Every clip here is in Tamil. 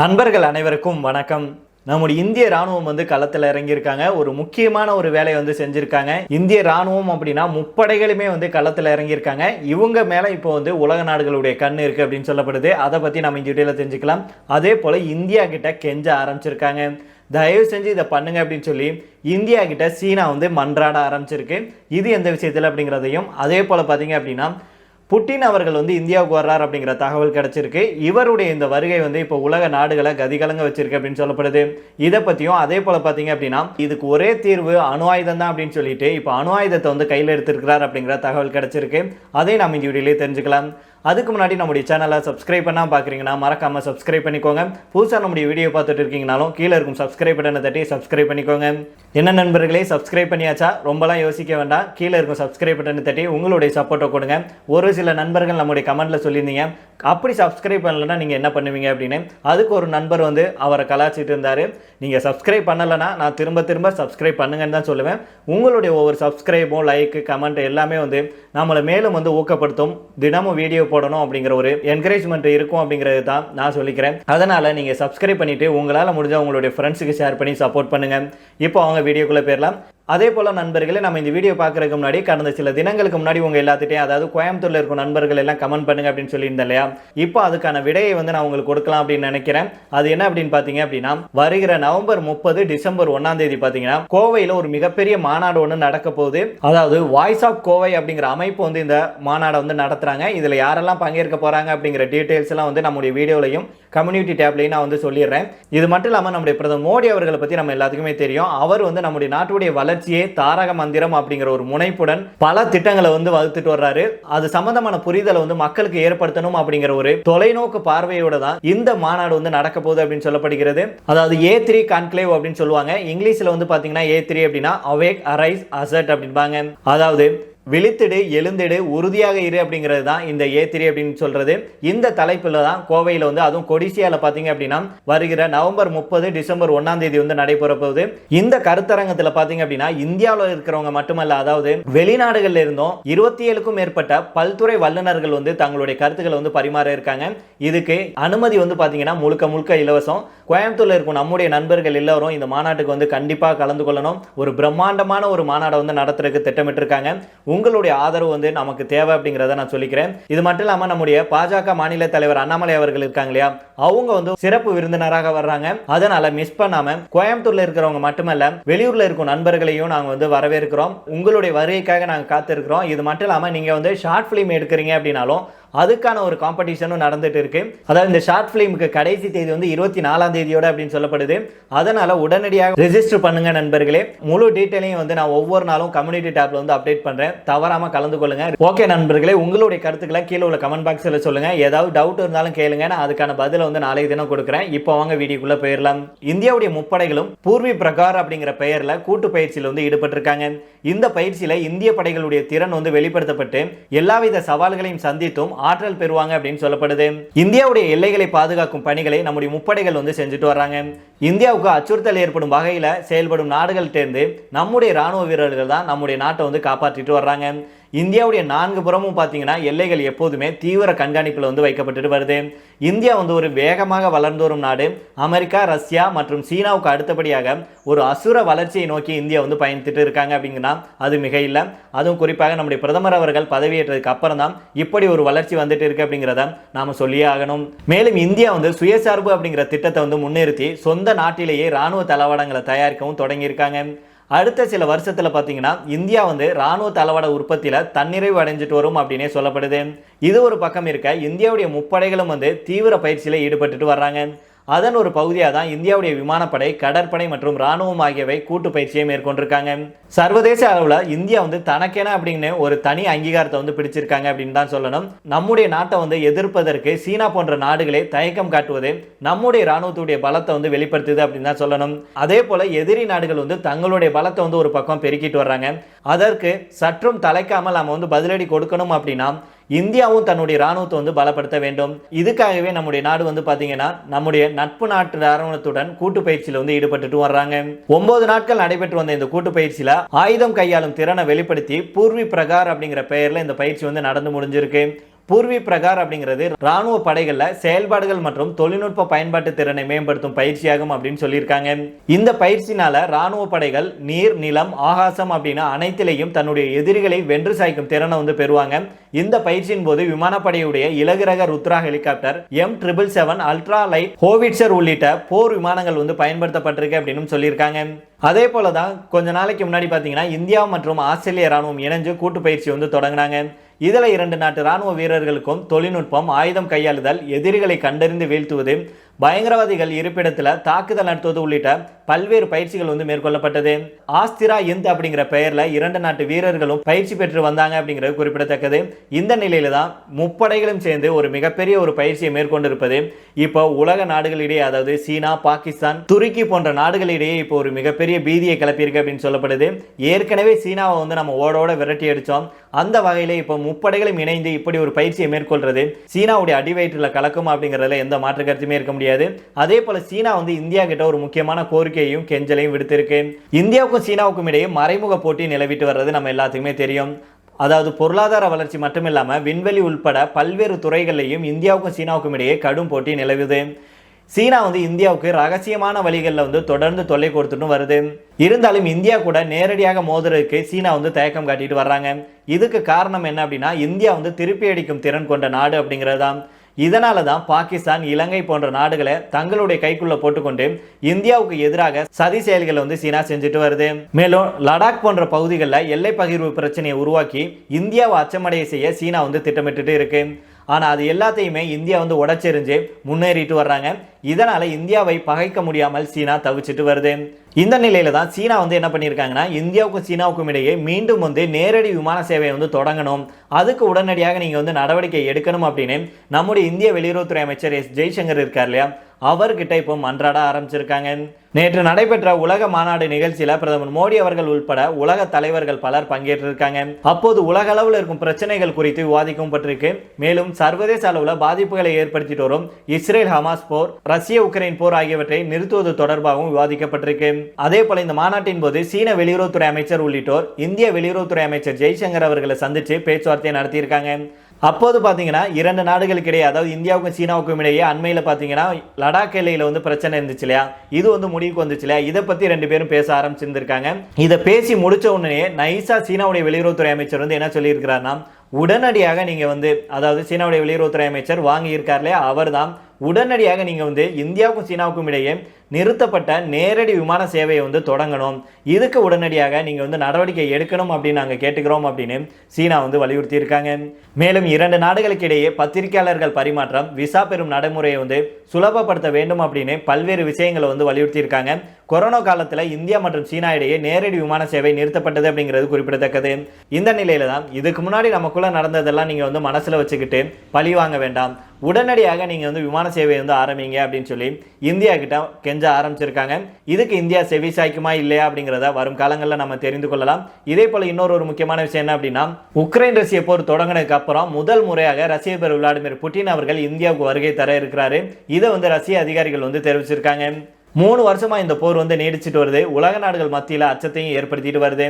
நண்பர்கள் அனைவருக்கும் வணக்கம். நம்முடைய இந்திய ராணுவம் வந்து களத்தில் இறங்கியிருக்காங்க. ஒரு முக்கியமான ஒரு வேலையை வந்து செஞ்சுருக்காங்க. இந்திய ராணுவம் அப்படின்னா முப்படைகளுமே வந்து களத்தில் இறங்கியிருக்காங்க. இவங்க மேலே இப்போ வந்து உலக நாடுகளுடைய கண் இருக்குது அப்படின்னு சொல்லப்படுது. அதை பற்றி நம்ம இந்த வீடியோவில் தெரிஞ்சுக்கலாம். அதே போல் இந்தியா கிட்ட கெஞ்ச ஆரம்பிச்சிருக்காங்க. தயவு செஞ்சு இதை பண்ணுங்க அப்படின்னு சொல்லி இந்தியா கிட்ட சீனா வந்து மன்றாட ஆரம்பிச்சிருக்கு. இது எந்த விஷயத்தில் அப்படிங்கிறதையும். அதே போல் பார்த்தீங்க அப்படின்னா புட்டின் அவர்கள் வந்து இந்தியாவுக்கு வர்றார் அப்படிங்கிற தகவல் கிடைச்சிருக்கு. இவருடைய இந்த வருகை வந்து இப்போ உலக நாடுகளை கதிகலங்க வச்சிருக்கு அப்படின்னு சொல்லப்படுது. இதை பற்றியும் அதே போல் பார்த்தீங்க அப்படின்னா இதுக்கு ஒரே தீர்வு அணு ஆயுதம் தான் அப்படின்னு சொல்லிட்டு இப்போ அணு ஆயுதத்தை வந்து கையில் எடுத்திருக்கிறார் அப்படிங்கிற தகவல் கிடைச்சிருக்கு. அதை நம்ம இங்கே வீடியோலேயே தெரிஞ்சுக்கலாம். அதுக்கு முன்னாடி நம்முடைய சேனலை சப்ஸ்கிரைப் பண்ணால் பார்க்குறீங்கன்னா மறக்காமல் சப்ஸ்கிரைப் பண்ணிக்கோங்க. புதுசாக நம்முடைய வீடியோ பார்த்துட்டு இருக்கீங்கனாலும் கீழே இருக்கும் சப்ஸ்கிரைப் பட்டனை தட்டி சப்ஸ்கிரைப் பண்ணிக்கோங்க. என்ன நண்பர்களே சப்ஸ்கிரைப் பண்ணியாச்சா? ரொம்பலாம் யோசிக்க வேண்டாம். கீழே இருக்கும் சப்ஸ்கிரைப் பட்டனை தட்டி உங்களுடைய சப்போர்ட்டை கொடுங்க. ஒரு சில நண்பர்கள் நம்முடைய கமெண்ட்டில் சொல்லியிருந்தீங்க. அப்படி சப்ஸ்கிரைப் பண்ணலைன்னா நீங்கள் என்ன பண்ணுவீங்க அப்படின்னு? அதுக்கு ஒரு நண்பர் வந்து அவரை கலாச்சிட்டு இருந்தார். நீங்கள் சப்ஸ்கிரைப் பண்ணலைன்னா நான் திரும்ப திரும்ப சப்ஸ்கிரைப் பண்ணுங்கன்னு தான் சொல்லுவேன். உங்களுடைய ஒவ்வொரு சப்ஸ்கிரைபும் லைக்கு கமெண்ட் எல்லாமே வந்து நம்மளை மேலும் வந்து ஊக்கப்படுத்தும். தினமும் வீடியோ போடணும் அப்படிங்கிற ஒரு என்கரேஜ்மெண்ட் இருக்கும் அப்படிங்கிறது தான் நான் சொல்லிக்கிறேன். அதனால் நீங்கள் சப்ஸ்கிரைப் பண்ணிவிட்டு உங்களால் முடிஞ்ச உங்களுடைய ஃப்ரெண்ட்ஸுக்கு ஷேர் பண்ணி சப்போர்ட் பண்ணுங்கள் இப்போ அவங்க வீடியோக்குள்ளே போயிடலாம் அதே போல் நண்பர்களே நம்ம இந்த வீடியோ பார்க்குறதுக்கு முன்னாடி கடந்த சில தினங்களுக்கு முன்னாடி உங்கள் எல்லாத்துட்டையும் அதாவது கோயம்புத்தூரில் இருக்கும் நண்பர்கள் எல்லாம் கமெண்ட் பண்ணுங்க அப்படின்னு சொல்லியிருந்தேன் இல்லையா? இப்போ அதுக்கான விடையை வந்து நான் உங்களுக்கு கொடுக்கலாம் அப்படின்னு நினைக்கிறேன். அது என்ன அப்படின்னு பார்த்தீங்க அப்படின்னா வருகிற நவம்பர் முப்பது டிசம்பர் ஒன்றாம் தேதி பார்த்தீங்கன்னா கோவையில் ஒரு மிகப்பெரிய மாநாடு ஒன்று நடக்க போகுது. அதாவது வாய்ஸ் ஆஃப் கோவை அப்படிங்கிற அமைப்பு வந்து இந்த மாநாடை வந்து நடத்துகிறாங்க இதில் யாரெல்லாம் பங்கேற்க போகிறாங்க அப்படிங்கிற டீட்டெயில்ஸ் எல்லாம் வந்து நம்முடைய வீடியோலையும் கம்யூனிட்டி டேப்லையும் நான் வந்து சொல்லிடுறேன். இது மட்டும் இல்லாமல் நம்முடைய பிரதமர் மோடி அவர்களை பற்றி நம்ம எல்லாத்துக்குமே தெரியும். அவர் வந்து நம்முடைய நாட்டுடைய வளர்ச்சியே தாரக மந்திரம் அப்படிங்கிற ஒரு முனைப்புடன் பல திட்டங்களை வந்து வகுத்துட்டு வர்றாரு. அது சம்பந்தமான புரிதலை வந்து மக்களுக்கு ஏற்படுத்தணும் அப்படிங்கிற ஒரு தொலைநோக்கு பார்வையோட தான் இந்த மாநாடு வந்து நடக்க போகுது அப்படின்னு சொல்லப்படுகிறது. அதாவது ஏ த்ரீ கான்க்ளேவ் அப்படின்னு சொல்லுவாங்க. இங்கிலீஷ்ல வந்து பாத்தீங்கன்னா ஏ த்ரீ அப்படின்னா அவேக் அரைஸ் அசட் அப்படின்பாங்க அதாவது விழித்திடு எழுந்திடு உறுதியாக இரு அப்படிங்கிறது தான் இந்த ஏத்திரி அப்படின்னு சொல்கிறது இந்த தலைப்பில் தான் கோவையில் வந்து அதுவும் கொடிசியாவில் பார்த்தீங்க அப்படின்னா வருகிற நவம்பர் முப்பது டிசம்பர் ஒன்னாம் தேதி வந்து நடைபெற போகுது. இந்த கருத்தரங்கத்தில் பார்த்தீங்க அப்படின்னா இந்தியாவில் இருக்கிறவங்க மட்டுமல்ல அதாவது வெளிநாடுகளில் இருந்தும் இருபத்தி ஏழுக்கும் மேற்பட்ட பல்துறை வல்லுநர்கள் வந்து தங்களுடைய கருத்துக்களை வந்து பரிமாற இருக்காங்க. இதுக்கு அனுமதி வந்து பார்த்தீங்கன்னா முழுக்க முழுக்க இலவசம். கோயம்புத்தூரில் இருக்கும் நம்முடைய நண்பர்கள் எல்லோரும் இந்த மாநாட்டுக்கு வந்து கண்டிப்பாக கலந்து கொள்ளணும். ஒரு பிரம்மாண்டமான ஒரு மாநாடை வந்து நடத்துறதுக்கு திட்டமிட்டிருக்காங்க. உங்களுடைய ஆதரவு வந்து நமக்கு தேவை அப்படிங்கிறத நான் சொல்லிக்கிறேன். இது மட்டும் இல்லாமல் நம்முடைய பாஜக மாநில தலைவர் அண்ணாமலை அவர்கள் இருக்காங்க இல்லையா? அவங்க வந்து சிறப்பு விருந்தினராக வர்றாங்க. அதனால மிஸ் பண்ணாம கோயம்புத்தூர்ல இருக்கிறவங்க மட்டுமல்ல வெளியூர்ல இருக்கும் நண்பர்களையும் நாங்கள் வந்து வரவேற்கிறோம். உங்களுடைய வருகைக்காக நாங்கள் காத்திருக்கிறோம். இது மட்டும் இல்லாமல் நீங்கள் வந்து ஷார்ட் ஃபிலிம் எடுக்கிறீங்க அப்படின்னாலும் அதுக்கான ஒரு காம்படிஷனும் நடந்துட்டு இருக்கு. அதாவது இந்த ஷார்ட் ஃபிலிமுக்கு கடைசி தேதி வந்து இருபத்தி நாலாம் தேதியோட அப்படின்னு சொல்லப்படுது. அதனால உடனடியாக ரெஜிஸ்டர் பண்ணுங்க நண்பர்களே. முழு டீட்டெயிலையும் வந்து நான் ஒவ்வொரு நாளும் கம்யூனிட்டி டேப்ல வந்து அப்டேட் பண்றேன். தவறாம கலந்து கொள்ளுங்க. ஓகே நண்பர்களே உங்களுடைய கருத்துக்களை கீழே உள்ள கமெண்ட் பாக்ஸில் சொல்லுங்க. ஏதாவது டவுட் இருந்தாலும் கேளுங்க. நான் அதுக்கான பதிலை வந்து நாளைக்கு தினம் கொடுக்குறேன். இப்போ வாங்க வீடியோக்குள்ள போயிடலாம். இந்தியாவுடைய முப்படைகளும் பூர்வி பிரகார் அப்படிங்கிற பெயர்ல கூட்டு பயிற்சியில் வந்து ஈடுபட்டிருக்காங்க. இந்த பயிற்சியில இந்திய படைகளுடைய திறன் வந்து வெளிப்படுத்தப்பட்டு எல்லாவித சவால்களையும் சந்தித்தும் ஆற்றல் பெறுவாங்க அப்படின்னு சொல்லப்படுது. இந்தியாவுடைய எல்லைகளை பாதுகாக்கும் பணிகளை நம்முடைய முப்படைகள் வந்து செஞ்சுட்டு வராங்க இந்தியாவுக்கு அச்சுறுத்தல் ஏற்படும் வகையில் செயல்படும் நாடுகள்கிட்டேருந்து நம்முடைய ராணுவ வீரர்கள் தான் நம்முடைய நாட்டை வந்து காப்பாற்றிட்டு வர்றாங்க. இந்தியாவுடைய நான்கு புறமும் பார்த்தீங்கன்னா எல்லைகள் எப்போதுமே தீவிர கண்காணிப்பில் வந்து வைக்கப்பட்டுட்டு வருது. இந்தியா வந்து ஒரு வேகமாக வளர்ந்து வரும் நாடு. அமெரிக்கா ரஷ்யா மற்றும் சீனாவுக்கு அடுத்தபடியாக ஒரு அசுர வளர்ச்சியை நோக்கி இந்தியா வந்து பயணித்துட்டு இருக்காங்க அப்படிங்கன்னா அது மிக இல்லை. அதுவும் குறிப்பாக நம்முடைய பிரதமர் அவர்கள் பதவியேற்றதுக்கு அப்புறம் தான் இப்படி ஒரு வளர்ச்சி வந்துட்டு இருக்கு அப்படிங்கிறத நாம சொல்லியே ஆகணும். மேலும் இந்தியா வந்து சுயசார்பு அப்படிங்கிற திட்டத்தை வந்து முன்னிறுத்தி சொந்த நாட்டிலேயே ராணுவ தளவாடங்களை தயாரிக்கவும் தொடங்கியிருக்காங்க. அடுத்த சில வருஷத்தில் பார்த்தீங்கன்னா இந்தியா வந்து ராணுவ தளவாட உற்பத்தியில் தன்னிறைவு அடைஞ்சிட்டு வரும் அப்படின்னே சொல்லப்படுது. இது ஒரு பக்கம் இருக்க இந்தியாவுடைய முப்படைகளும் வந்து தீவிர பயிற்சியில் ஈடுபட்டுட்டு வர்றாங்க. அதன் ஒரு பகுதியாக தான் இந்தியாவுடைய விமானப்படை கடற்படை மற்றும் ராணுவம் ஆகியவை கூட்டு பயிற்சியை மேற்கொண்டிருக்காங்க. சர்வதேச அளவில் இந்தியா வந்து தனக்கென அப்படின்னு ஒரு தனி அங்கீகாரத்தை வந்து பிடிச்சிருக்காங்க அப்படின்னு தான் சொல்லணும். நம்முடைய நாட்டை வந்து எதிர்ப்பதற்கு சீனா போன்ற நாடுகளே தயக்கம் காட்டுவது நம்முடைய ராணுவத்துடைய பலத்தை வந்து வெளிப்படுத்துது அப்படின்னு தான் சொல்லணும். அதே போல எதிரி நாடுகள் வந்து தங்களுடைய பலத்தை வந்து ஒரு பக்கம் பெருக்கிட்டு வர்றாங்க. அதற்கு சற்றும் தலைக்காமல் நம்ம வந்து பதிலடி கொடுக்கணும் அப்படின்னா இந்தியாவும் தன்னுடைய ராணுவத்தை வந்து பலப்படுத்த வேண்டும். இதுக்காகவே நம்முடைய நாடு வந்து பார்த்தீங்கன்னா நம்முடைய நட்பு நாட்டு ராணுவத்துடன் கூட்டு பயிற்சியில் வந்து ஈடுபட்டுட்டு வர்றாங்க. ஒன்பது நாட்கள் நடைபெற்று வந்த இந்த கூட்டு பயிற்சியில் ஆயுதம் கையாளும் திறனை வெளிப்படுத்தி பூர்வி பிரகார் அப்படிங்கிற பெயரில் இந்த பயிற்சி வந்து நடந்து முடிஞ்சிருக்கு. பூர்வி பிரகார் அப்படிங்கிறது ராணுவ படைகளில் செயல்பாடுகள் மற்றும் தொழில்நுட்ப பயன்பாட்டு திறனை மேம்படுத்தும் பயிற்சியாகும் அப்படின்னு சொல்லியிருக்காங்க. இந்த பயிற்சினால ராணுவ படைகள் நீர் நிலம் ஆகாசம் அப்படின்னு அனைத்திலையும் தன்னுடைய எதிரிகளை வென்று சாய்க்கும் திறனை வந்து பெறுவாங்க. இந்த பயிற்சியின் போது விமானப்படையுடைய இலகுரக Rudra helicopter M triple seven ultra light howitzer உள்ளிட்ட போர் விமானங்கள் வந்து பயன்படுத்தப்பட்டிருக்கு அப்படின்னு சொல்லியிருக்காங்க. அதே போல தான் கொஞ்ச நாளைக்கு முன்னாடி பார்த்தீங்கன்னா இந்தியா மற்றும் ஆஸ்திரேலிய ராணுவம் இணைஞ்சு கூட்டு பயிற்சி வந்து தொடங்கினாங்க. இதில் இரண்டு நாட்டு ராணுவ வீரர்களுக்கும் தொழில்நுட்பம் ஆயுதம் கையாளுதல் எதிரிகளை கண்டறிந்து வீழ்த்துவது பயங்கரவாதிகள் இருப்பிடத்தில் தாக்குதல் நடத்துவது உள்ளிட்ட பல்வேறு பயிற்சிகள் வந்து மேற்கொள்ளப்பட்டது. ஆஸ்திரா இந்த் அப்படிங்கிற பெயரில் இரண்டு நாட்டு வீரர்களும் பயிற்சி பெற்று வந்தாங்க அப்படிங்கிறது குறிப்பிடத்தக்கது. இந்த நிலையில தான் முப்படைகளும் சேர்ந்து ஒரு மிகப்பெரிய ஒரு பயிற்சியை மேற்கொண்டிருப்பது. இப்போ உலக நாடுகளிடையே அதாவது சீனா பாகிஸ்தான் துருக்கி போன்ற நாடுகளிடையே இப்போ ஒரு மிகப்பெரிய பீதியை கிளப்பியிருக்கு அப்படின்னு சொல்லப்படுது. ஏற்கனவே சீனாவை வந்து நம்ம ஓடோட விரட்டி அடித்தோம் அந்த வகையில் இப்போ முப்படைகளும் இணைந்து இப்படி ஒரு பயிற்சியை மேற்கொள்றது. சீனாவுடைய அடிவயிற்றில் கலக்கும் அப்படிங்கிறதுல எந்த மாற்று கருத்துமே இருக்க முடியாது. அதே போல சீனா வந்து இந்தியா கிட்ட ஒரு முக்கியமான கோரிக்கையும் கெஞ்சலையும் விடுத்திருக்கு. இந்தியாவுக்கும் சீனாவுக்கும் இடையே மறைமுக போட்டி நிலவிட்டு வர்றது நம்ம எல்லாத்துக்குமே தெரியும். அதாவது பொருளாதார வளர்ச்சி மட்டுமில்லாமல் விண்வெளி உள்பட பல்வேறு துறைகளையும் இந்தியாவுக்கும் சீனாவுக்கும் இடையே கடும் போட்டி நிலவுது. சீனா வந்து இந்தியாவுக்கு ரகசியமான வழிகளில் வந்து தொடர்ந்து தொல்லை கொடுத்துட்டு வருது. இருந்தாலும் இந்தியா கூட நேரடியாக மோதுறதுக்கு சீனா வந்து தயக்கம் காட்டிட்டு வர்றாங்க. இதுக்கு காரணம் என்ன அப்படின்னா இந்தியா வந்து திருப்பி அடிக்கும் திறன் கொண்ட நாடு அப்படிங்கிறது தான் இதனால தான் பாகிஸ்தான் இலங்கை போன்ற நாடுகளை தங்களுடைய கைக்குள்ள போட்டுக்கொண்டு இந்தியாவுக்கு எதிராக சதி செயல்களை வந்து சீனா செஞ்சுட்டு வருது. மேலும் லடாக் போன்ற பகுதிகளில் எல்லை பகிர்வு பிரச்சனையை உருவாக்கி இந்தியாவை அச்சமடைய செய்ய சீனா வந்து திட்டமிட்டுட்டு இருக்கு. ஆனால் அது எல்லாத்தையுமே இந்தியா வந்து உடச்செறிஞ்சு முன்னேறிட்டு வர்றாங்க. இதனால் இந்தியாவை பகைக்க முடியாமல் சீனா தவிச்சிட்டு வருது. இந்த நிலையில தான் சீனா வந்து என்ன பண்ணியிருக்காங்கன்னா இந்தியாவுக்கும் சீனாவுக்கும் இடையே மீண்டும் வந்து நேரடி விமான சேவையை வந்து தொடங்கணும். அதுக்கு உடனடியாக நீங்கள் வந்து நடவடிக்கை எடுக்கணும் அப்படின்னு நம்முடைய இந்திய வெளியுறவுத்துறை அமைச்சர் எஸ். ஜெய்சங்கர் இருக்கார் இல்லையா? அவர்கிட்ட இப்போ மன்றாட ஆரம்பிச்சிருக்காங்க. நேற்று நடைபெற்ற உலக மாநாடு நிகழ்ச்சியில பிரதமர் மோடி அவர்கள் உள்பட உலக தலைவர்கள் பலர் பங்கேற்றிருக்காங்க. அப்போது உலக அளவில் இருக்கும் பிரச்சனைகள் குறித்து விவாதிக்கப்பட்டிருக்கு மேலும் சர்வதேச அளவில் பாதிப்புகளை ஏற்படுத்திட்டு வரும் இஸ்ரேல் ஹமாஸ் போர் ரஷ்ய உக்ரைன் போர் ஆகியவற்றை நிறுத்துவது தொடர்பாகவும் விவாதிக்கப்பட்டிருக்கு. அதே போல இந்த மாநாட்டின் போது சீன வெளியுறவுத்துறை அமைச்சர் உள்ளிட்டோர் இந்திய வெளியுறவுத்துறை அமைச்சர் ஜெய்சங்கர் அவர்களை சந்திச்சு பேச்சுவார்த்தை நடத்தியிருக்காங்க. அப்போது பார்த்தீங்கன்னா இரண்டு நாடுகளுக்கு இடையே அதாவது இந்தியாவுக்கும் சீனாவுக்கும் இடையே அண்மையில் பார்த்தீங்கன்னா லடாக் எல்லையில் வந்து பிரச்சனை இருந்துச்சு இல்லையா? இது வந்து முடிவுக்கு வந்துச்சு இல்லையா? இதை பற்றி ரெண்டு பேரும் பேச ஆரம்பிச்சிருந்திருக்காங்க. இதை பேசி முடிச்ச உடனே நைசா சீனாவுடைய வெளியுறவுத்துறை அமைச்சர் வந்து என்ன சொல்லியிருக்கிறாருன்னா உடனடியாக நீங்கள் வந்து அதாவது சீனாவுடைய வெளியுறவுத்துறை அமைச்சர் வாங்கியிருக்கார் இல்லையா? அவர் தான் உடனடியாக நீங்கள் வந்து இந்தியாவுக்கும் சீனாவுக்கும் இடையே நிறுத்தப்பட்ட நேரடி விமான சேவையை வந்து தொடங்கணும். இதுக்கு உடனடியாக நீங்கள் வந்து நடவடிக்கை எடுக்கணும் அப்படின்னு நாங்கள் கேட்டுக்கிறோம் அப்படின்னு சீனா வந்து வலியுறுத்தி இருக்காங்க. மேலும் இரண்டு நாடுகளுக்கு இடையே பத்திரிகையாளர்கள் பரிமாற்றம் விசா பெறும் நடைமுறையை வந்து சுலபப்படுத்த வேண்டும் அப்படின்னு பல்வேறு விஷயங்களை வந்து வலியுறுத்தி இருக்காங்க. கொரோனா காலத்தில் இந்தியா மற்றும் சீனா இடையே நேரடி விமான சேவை நிறுத்தப்பட்டது அப்படிங்கிறது குறிப்பிடத்தக்கது. இந்த நிலையில தான் இதுக்கு முன்னாடி நமக்குள்ள நடந்ததெல்லாம் நீங்கள் வந்து மனசில் வச்சுக்கிட்டு பழி வாங்க வேண்டாம். உடனடியாக நீங்கள் வந்து விமான சேவை வந்து ஆரம்பிங்க அப்படின்னு சொல்லி இந்தியா கிட்ட கெஞ்ச ஆரம்பிச்சிருக்காங்க. இதுக்கு இந்தியா செவி சாய்க்குமா இல்லையா அப்படிங்கிறத வரும் காலங்களில் நம்ம தெரிந்து கொள்ளலாம். இதே போல் இன்னொரு ஒரு முக்கியமான விஷயம் என்ன அப்படின்னா உக்ரைன் ரஷ்ய போர் தொடங்கினதுக்கு அப்புறம் முதல் முறையாக ரஷ்ய அதிபர் விளாடிமிர் புட்டின் அவர்கள் இந்தியாவுக்கு வருகை தர இருக்கிறாரு. இதை வந்து ரஷ்ய அதிகாரிகள் வந்து தெரிவிச்சிருக்காங்க. மூணு வருஷமாக இந்த போர் வந்து நீடிச்சிட்டு வருது. உலக நாடுகள் மத்தியில் அச்சத்தையும் ஏற்படுத்திட்டு வருது.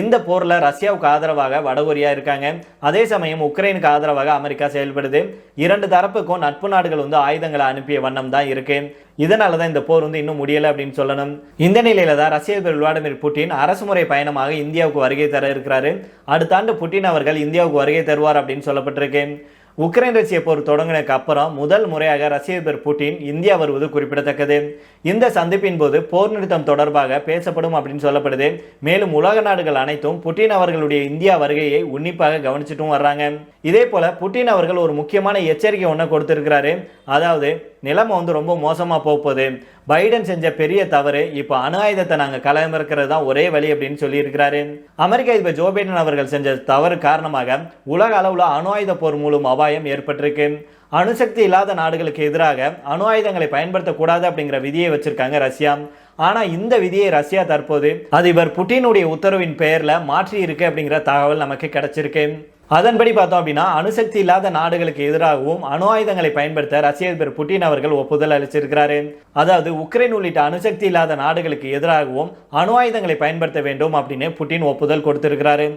இந்த போரில் ரஷ்யாவுக்கு ஆதரவாக வடகொரியா இருக்காங்க. அதே சமயம் உக்ரைனுக்கு ஆதரவாக அமெரிக்கா செயல்படுது. இரண்டு தரப்புக்கும் நட்பு நாடுகள் வந்து ஆயுதங்களை அனுப்பிய வண்ணம் தான் இருக்கு. இதனால தான் இந்த போர் வந்து இன்னும் முடியலை அப்படின்னு சொல்லணும். இந்த நிலையில தான் ரஷ்ய அதிபர் விளாடிமிர் புட்டின் அரசுமுறை பயணமாக இந்தியாவுக்கு வருகை தர இருக்கிறாரு. அடுத்த ஆண்டு புட்டின் அவர்கள் இந்தியாவுக்கு வருகை தருவார் அப்படின்னு சொல்லப்பட்டிருக்கு. உக்ரைன் ரஷ்ய போர் தொடங்கினதுக்கு அப்புறம் முதல் முறையாக ரஷ்ய அதிபர் புட்டின் இந்தியா வருவது குறிப்பிடத்தக்கது. இந்த சந்திப்பின் போது போர் நிறுத்தம் தொடர்பாக பேசப்படும் அப்படின்னு சொல்லப்படுது. மேலும் உலக நாடுகள் அனைத்தும் புட்டின் அவர்களுடைய இந்தியா வருகையை உன்னிப்பாக கவனிச்சிட்டும் வர்றாங்க. இதே போல புட்டின் அவர்கள் ஒரு முக்கியமான எச்சரிக்கை ஒன்று கொடுத்திருக்கிறாரு. அதாவது நிலைமை வந்து ரொம்ப மோசமாக போகுது பைடன் செஞ்ச பெரிய தவறு இப்போ அணு ஆயுதத்தை நாங்கள் களமிறக்கிறது தான் ஒரே வழி அப்படின்னு சொல்லியிருக்கிறாரு. அமெரிக்க அதிபர் ஜோ பைடன் அவர்கள் செஞ்ச தவறு காரணமாக உலக அளவில் அணு ஆயுத போர் மூலம் அபாயம் ஏற்பட்டிருக்கு. அணுசக்தி இல்லாத நாடுகளுக்கு எதிராக அணு ஆயுதங்களை பயன்படுத்தக்கூடாது அப்படிங்கிற விதியை வச்சிருக்காங்க ரஷ்யா. ஆனால் இந்த விதியை ரஷ்யா தற்போது அதிபர் புட்டினுடைய உத்தரவின் பெயரில் மாற்றி இருக்கு அப்படிங்கிற தகவல் நமக்கு கிடைச்சிருக்கு. அதன்படி பார்த்தோம் அப்படின்னா அணுசக்தி இல்லாத நாடுகளுக்கு எதிராகவும் அணு ஆயுதங்களை பயன்படுத்த ரஷ்ய அதிபர் புட்டின் அவர்கள் ஒப்புதல் அளிச்சிருக்கிறாரு. அதாவது உக்ரைன் உள்ளிட்ட அணுசக்தி இல்லாத நாடுகளுக்கு எதிராகவும் அணு ஆயுதங்களை பயன்படுத்த வேண்டும் அப்படின்னு புட்டின் ஒப்புதல் கொடுத்திருக்கிறாரு.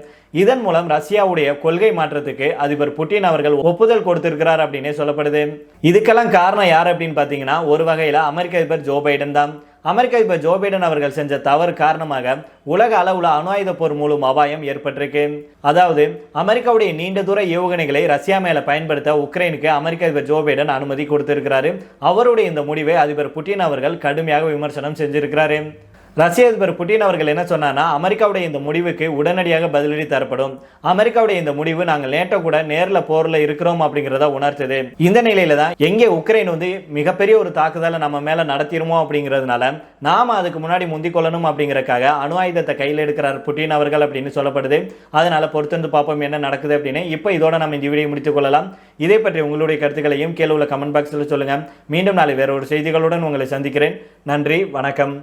இதன் மூலம் ரஷ்யாவுடைய கொள்கை மாற்றத்துக்கு அதிபர் புட்டின் அவர்கள் ஒப்புதல் கொடுத்திருக்கிறார் அப்படின்னே சொல்லப்படுது. இதுக்கெல்லாம் காரணம் யார் அப்படின்னு பார்த்தீங்கன்னா ஒரு வகையில் அமெரிக்க அதிபர் ஜோ பைடன் தான். அமெரிக்க அதிபர் ஜோ பைடன் அவர்கள் செஞ்ச தவறு காரணமாக உலக அளவுல அணு ஆயுத போர் மூலம் அபாயம் ஏற்பட்டிருக்கு. அதாவது அமெரிக்காவுடைய நீண்ட தூர ஏவுகணைகளை ரஷ்யா மேல பயன்படுத்த உக்ரைனுக்கு அமெரிக்க அதிபர் ஜோ பைடன் அனுமதி கொடுத்திருக்கிறாரு. அவருடைய இந்த முடிவை அதிபர் புட்டின் அவர்கள் கடுமையாக விமர்சனம் செஞ்சிருக்கிறாரு. ரஷ்ய அதிபர் புட்டின் அவர்கள் என்ன சொன்னார்னா அமெரிக்காவுடைய இந்த முடிவுக்கு உடனடியாக பதிலடி தரப்படும். அமெரிக்காவுடைய இந்த முடிவு நாங்கள் நேட்டோ கூட நேரில் போரில் இருக்கிறோம் அப்படிங்கிறத உணர்த்தது. இந்த நிலையில தான் எங்கே உக்ரைன் வந்து மிகப்பெரிய ஒரு தாக்குதலை நம்ம மேலே நடத்திடுமோ அப்படிங்கிறதுனால நாம் அதுக்கு முன்னாடி முந்திக் கொள்ளணும் அணு ஆயுதத்தை கையில் எடுக்கிறார் புட்டின் அவர்கள் அப்படின்னு சொல்லப்படுது. அதனால பொறுத்திருந்து பார்ப்போம் என்ன நடக்குது அப்படின்னு. இப்போ இதோட நம்ம இந்த வீடியோ முடித்துக் கொள்ளலாம். இதை பற்றி உங்களுடைய கருத்துக்களையும் கீழே உள்ள கமெண்ட் பாக்ஸில் சொல்லுங்கள் மீண்டும் நாளை வேற ஒரு செய்திகளுடன் உங்களை சந்திக்கிறேன். நன்றி வணக்கம்.